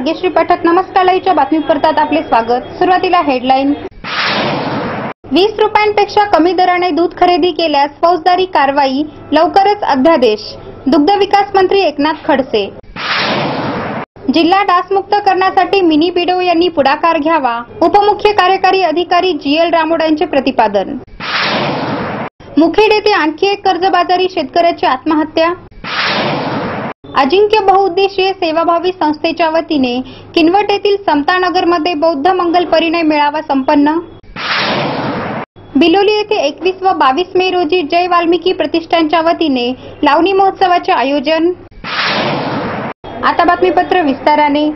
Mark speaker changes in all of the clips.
Speaker 1: भाग्यश्री पाठक नमस्कार लाईव्हच्या बातमीपत्रात आपले स्वागत. सुरुवातीला हेडलाईन. वीस रुपयांपेक्षा कमी दराने दूध खरेदी केल्यास फौजदारी कारवाई लवकरच अध्यादेश. दुग्ध विकास मंत्री एकनाथ खडसे. जिल्हा डासमुक्त करण्यासाठी मिनी बिडो यांनी पुढाकार घ्यावा. उपमुख्य कार्यकारी अधिकारी जी एल रामोड यांचे प्रतिपादन. मुखेड येथे आणखी एक कर्जबाजारी शेतकऱ्याची आत्महत्या. अजिंक्य बहुउद्देशीय सेवाभावी संस्थेच्या वतीने किनवट येथील समतानगरमध्ये बौद्ध मंगल परिणय मेळावा संपन्न. बिलोली येथे एकवीस व बावीस मे रोजी जय वाल्मिकी प्रतिष्ठानच्या वतीने लावणी महोत्सवाचे आयोजन. आता बातमीपत्र विस्ताराने.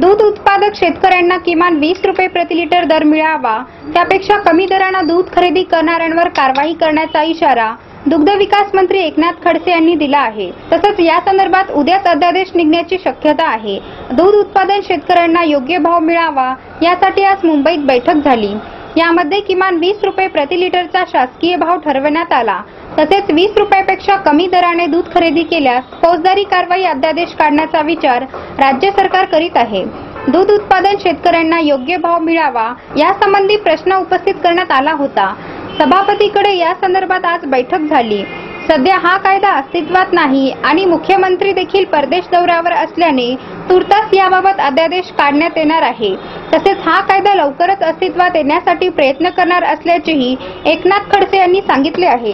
Speaker 1: दूध उत्पादक शेतकऱ्यांना किमान वीस रुपये प्रति लिटर दर मिळावा. त्यापेक्षा कमी दरानं दूध खरेदी करणाऱ्यांवर कारवाई करण्याचा इशारा दुग्ध विकास मंत्री एकनाथ खडसे यांनी दिला आहे. तसंच या संदर्भात उद्याच अध्यादेश निघण्याची शक्यता आहे. दूध उत्पादन शेतकऱ्यांना योग्य भाव मिळावा यासाठी आज मुंबईत बैठक झाली. यामध्ये किमान वीस रुपये प्रति लिटरचा शासकीय भाव ठरवण्यात आला. तसेच वीस रुपयापेक्षा कमी दराने दूध खरेदी केल्यास फौजदारी कारवाई अध्यादेश काढण्याचा विचार राज्य सरकार करीत आहे. दूध उत्पादन शेतकऱ्यांना योग्य भाव मिळावा यासंबंधी प्रश्न उपस्थित करण्यात आला होता. सभापतीकडे या संदर्भात आज बैठक झाली. सध्या हा कायदा अस्तित्वात नाही आणि मुख्यमंत्री देखील परदेश दौऱ्यावर असल्याने तूर्तास याबाबत अध्यादेश काढण्यात येणार आहे. तसेच हा कायदा लवकरच अस्तित्वात येण्यासाठी प्रयत्न करणार असल्याचेही एकनाथ खडसे यांनी सांगितले आहे.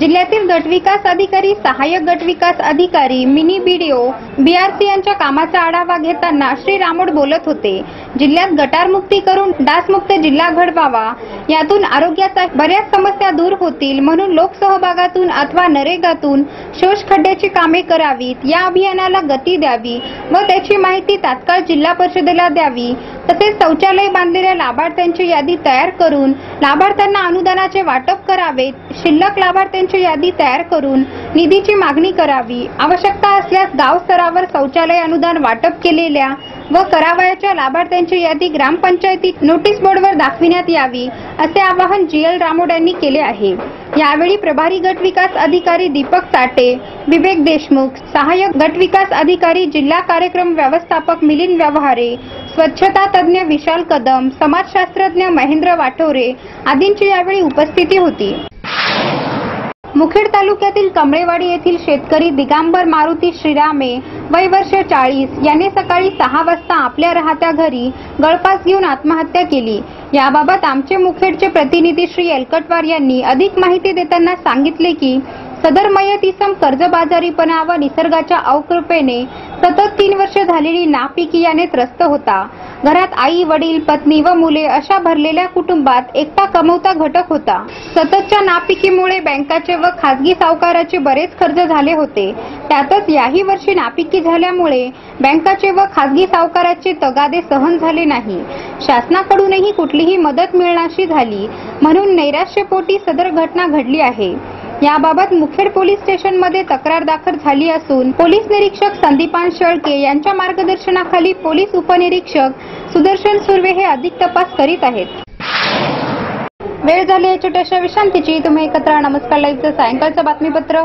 Speaker 1: जिल्ह्यातील गटविकास अधिकारी सहाय्यक गटविकास अधिकारी मिनी बीडीओ बीआरसी यांच्या कामाचा आढावा घेताना श्री रामोड बोलत होते. जिल्ह्यात गटारमुक्ती करून डासमुक्त जिल्हा घडवावा. यातून आरोग्याचा बऱ्याच समस्या दूर होतील म्हणून लोकसहभागातून अथवा नरेगातून शोषखड्ड्याची कामे करावीत. या अभियानाला गती द्यावी व त्याची माहिती तात्काळ जिल्हा परिषदेला द्यावी. तसेच शौचालय बांधलेल्या लाभार्थ्यांची यादी तयार करून लाभार्थ्यांना अनुदानाचे वाटप करावेत. शिल्लक लाभार्थ्यांची यादी तयार करून निधीची मागणी करावी. आवश्यकता असल्यास गाव स्तरावर शौचालय अनुदान वाटप केलेल्या व करावयाच्या लाभार्थ्यांची यादी ग्रामपंचायतीत नोटीस बोर्डवर दाखविण्यात यावी असे आवाहन जी एल रामोड यांनी केले आहे. यावेळी प्रभारी गट विकास अधिकारी दीपक साटे विवेक देशमुख सहाय्यक गट विकास अधिकारी जिल्हा कार्यक्रम व्यवस्थापक मिलिंद व्यवहारे स्वच्छता तज्ज्ञ विशाल कदम समाजशास्त्रज्ञ महेंद्र वाठोरे आदींची यावेळी उपस्थिती होती. मुखेड तालुक्यातील कमळेवाडी येथील शेतकरी दिगांबर मारुती श्रीरामे वय वर्ष चाळीस याने सकाळी सहा वाजता आपल्या राहत्या घरी गळपास घेऊन आत्महत्या केली. याबाबत आमचे मुखेडचे प्रतिनिधी श्री एलकटवार यांनी अधिक माहिती देताना सांगितले की सदर मयत इसम कर्जबाजारीपणा व निसर्गाच्या अवकृपेने सतत तीन वर्ष झालेली नापिकी याने त्रस्त होता. घरात आई वडील पत्नी व मुले अशा भरलेल्या कुटुंबात एकटा कमवता घटक होता. सततच्या नापिकीमुळे बँकाचे व खासगी सावकाराचे बरेच कर्ज झाले होते. त्यातच याही वर्षी नापिकी झाल्यामुळे बँकाचे व खासगी सावकाराचे तगादे सहन झाले नाही. शासनाकडूनही कुठलीही मदत मिळण्याशी झाली म्हणून नैराश्यपोटी सदर घटना घडली आहे. याबाबत मुखेड पोलीस स्टेशनमध्ये तक्रार दाखल झाली असून पोलीस निरीक्षक संदीपान शेळके यांच्या मार्गदर्शनाखाली पोलीस उपनिरीक्षक सुदर्शन सुर्वे हे अधिक तपास करीत आहेत. वेळ झाली आहे छोट्याशा विश्रांतीची. तुम्ही एकत्र नमस्कार. लाईव्हचं सायंकाळचं बातमीपत्र.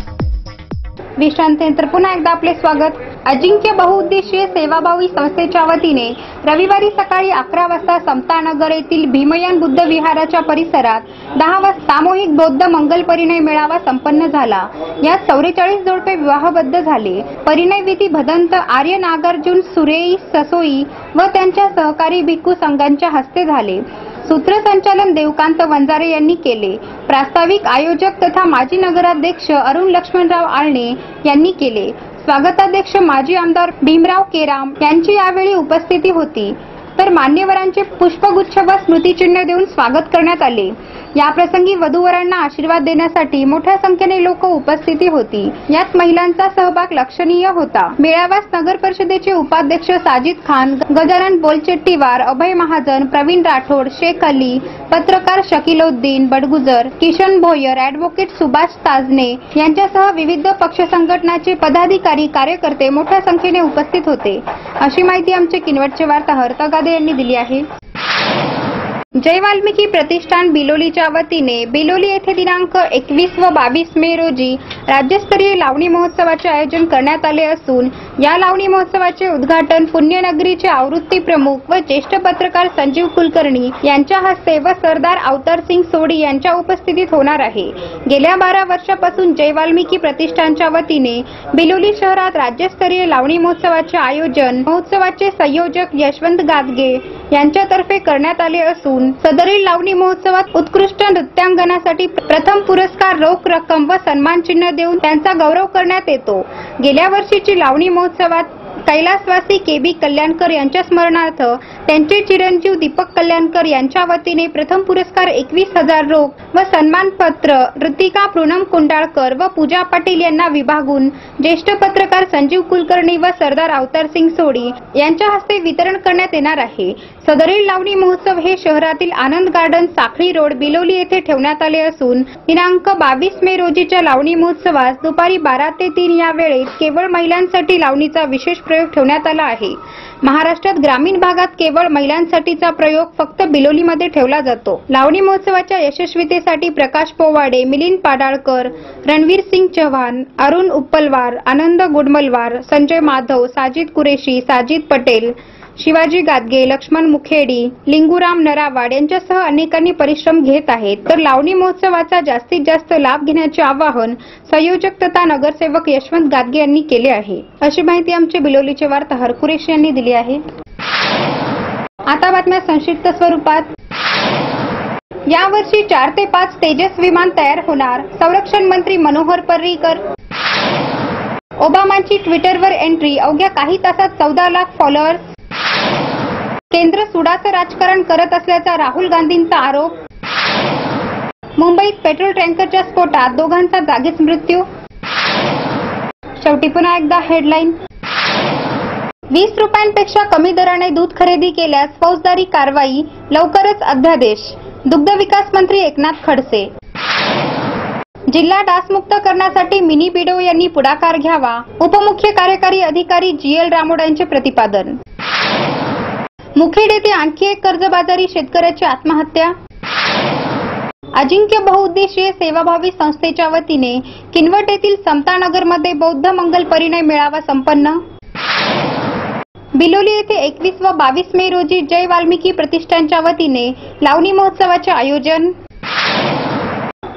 Speaker 1: विश्रांतीनंतर पुन्हा एकदा आपले स्वागत. अजिंक्य बहुउद्देशीय सेवाभावी संस्थेच्या वतीने रविवारी सकाळी अकरा वाजता समतानगर येथील भीमयान बुद्ध विहाराच्या परिसरात दहा वाजता सामूहिक बौद्ध मंगल परिणय मेळावा संपन्न झाला. यात चौवेचाळीस जोडपे विवाहबद्ध झाले. परिणय विधी भदंत आर्य नागार्जुन सुरेई ससोई व त्यांच्या सहकारी भिक्खू संघांच्या हस्ते झाले. सूत्रसंचालन देवकांत वंजारे यांनी केले. प्रास्ताविक आयोजक तथा माजी नगराध्यक्ष अरुण लक्ष्मणराव आळणे यांनी केले. स्वागताध्यक्ष माजी आमदार भीमराव केराम यांची यावेळी उपस्थिती होती. तर मान्यवरांचे पुष्पगुच्छ व स्मृतिचिन्ह देऊन स्वागत करण्यात आले. याप्रसंगी वधूवरांना आशीर्वाद देण्यासाठी मोठ्या संख्येने लोक उपस्थिती होती. यात महिलांचा सहभाग लक्षणीय होता. मेळाव्यास नगर परिषदेचे उपाध्यक्ष साजिद खान गजानन बोलचेट्टीवार अभय महाजन प्रवीण राठोड शेख अली पत्रकार शकीलोद्दीन बडगुजर किशन भोयर ऍडव्होकेट सुभाष ताजने यांच्यासह विविध पक्ष संघटनाचे पदाधिकारी कार्यकर्ते मोठ्या संख्येने उपस्थित होते. अशी माहिती आमचे किनवटचे वार्ताहर तगादे यांनी दिली आहे. जय वाल्मिकी प्रतिष्ठान बिलोलीच्या वतीने बिलोली येथे दिनांक एकवीस व बावीस मे रोजी राज्यस्तरीय लावणी महोत्सवाचे आयोजन करण्यात आले असून या लावणी महोत्सवाचे उद्घाटन पुण्यनगरीचे आवृत्ती प्रमुख व ज्येष्ठ पत्रकार संजीव कुलकर्णी यांच्या हस्ते व सरदार अवतारसिंग सोडी यांच्या उपस्थितीत होणार आहे. गेल्या बारा वर्षापासून जय वाल्मिकी प्रतिष्ठानच्या वतीने बिलोली शहरात राज्यस्तरीय लावणी महोत्सवाचे आयोजन महोत्सवाचे संयोजक यशवंत गादगे यांच्यातर्फे करण्यात आले असून सदरील लावणी महोत्सवात उत्कृष्ट नृत्यांगनासाठी प्रथम पुरस्कार रोख रक्कम व सन्मान चिन्ह देऊन त्यांचा गौरव करण्यात येतो. गेल्या वर्षीची लावणी महोत्सवात कैलासवासी के बी कल्याणकर यांच्या स्मरणार्थ त्यांचे चिरंजीव दीपक कल्याणकर यांच्या वतीने प्रथम पुरस्कार एकवीस हजार रोख व सन्मानपत्र ऋतिका पूनम कुंडाळकर व पूजा पाटील यांना विभागून ज्येष्ठ पत्रकार संजीव कुलकर्णी व सरदार अवतारसिंग सोडी यांच्या हस्ते वितरण करण्यात येणार आहे. सदरील लावणी महोत्सव हे शहरातील आनंद गार्डन साखळी रोड बिलोली येथे ठेवण्यात आले असून दिनांक बावीस मे रोजीच्या लावणी महोत्सवास दुपारी बारा ते तीन या वेळेत केवळ महिलांसाठी लावणीचा विशेष प्रयोग ठेवण्यात आला आहे. महाराष्ट्रात ग्रामीण भागात केवळ महिलांसाठीचा प्रयोग फक्त बिलोलीमध्ये ठेवला जातो. लावणी महोत्सवाच्या यशस्वीतेसाठी प्रकाश पोवाडे मिलिंद पाडाळकर रणवीर सिंग चव्हाण अरुण उप्पलवार आनंद गुडमलवार संजय माधव साजिद कुरेशी साजिद पटेल शिवाजी गादगे लक्ष्मण मुखेडी लिंगुराम नरावाड यांच्यासह अनेकांनी परिश्रम घेत आहेत. तर लावणी महोत्सवाचा जास्तीत जास्त लाभ घेण्याचे आवाहन संयोजक तथा नगरसेवक यशवंत गादगे यांनी केले आहे. अशी माहिती आमचे बिलोलीचे वार्ताहर कुरेश यांनी दिली आहे. आता बातम्या संक्षिप्त स्वरूपात. यावर्षी चार ते पाच तेजस विमान तयार होणार. संरक्षण मंत्री मनोहर पर्रीकर. ओबामांची ट्विटरवर एंट्री. अवघ्या काही तासात चौदा लाख फॉलोअर्स केंद्र सुडाचं राजकारण करत असल्याचा राहुल गांधींचा आरोप. मुंबईत पेट्रोल टँकरच्या स्फोटात दोघांचा जागीच मृत्यू. शेवटी पुन्हा एकदा हेडलाईन वीस रुपयांपेक्षा कमी दराने दूध खरेदी केल्यास फौजदारी कारवाई लवकरच अध्यादेश. दुग्ध विकास मंत्री एकनाथ खडसे. जिल्हा डासमुक्त करण्यासाठी मिनी बिडो यांनी पुढाकार घ्यावा. उपमुख्य कार्यकारी अधिकारी जी एल रामोड यांचे प्रतिपादन. मुखेड येथे आणखी एक कर्जबाजारी शेतकऱ्याची आत्महत्या? अजिंक्य बहुउद्देशीय सेवाभावी संस्थेच्या वतीने किनवट येथील समतानगरमध्ये बौद्ध मंगल परिणय मेळावा संपन्न? बिलोली येथे एकवीस व बावीस मे रोजी जय वाल्मिकी प्रतिष्ठानच्या वतीने लावणी महोत्सवाचे आयोजन.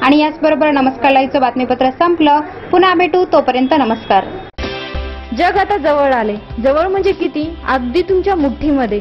Speaker 1: आणि याचबरोबर नमस्कार लाईव्हचं बातमीपत्र संपलं. पुन्हा भेटू. तोपर्यंत नमस्कार.
Speaker 2: जग आता जवळ आले. जवळ म्हणजे किती? अगदी तुमच्या मुठ्ठीमध्ये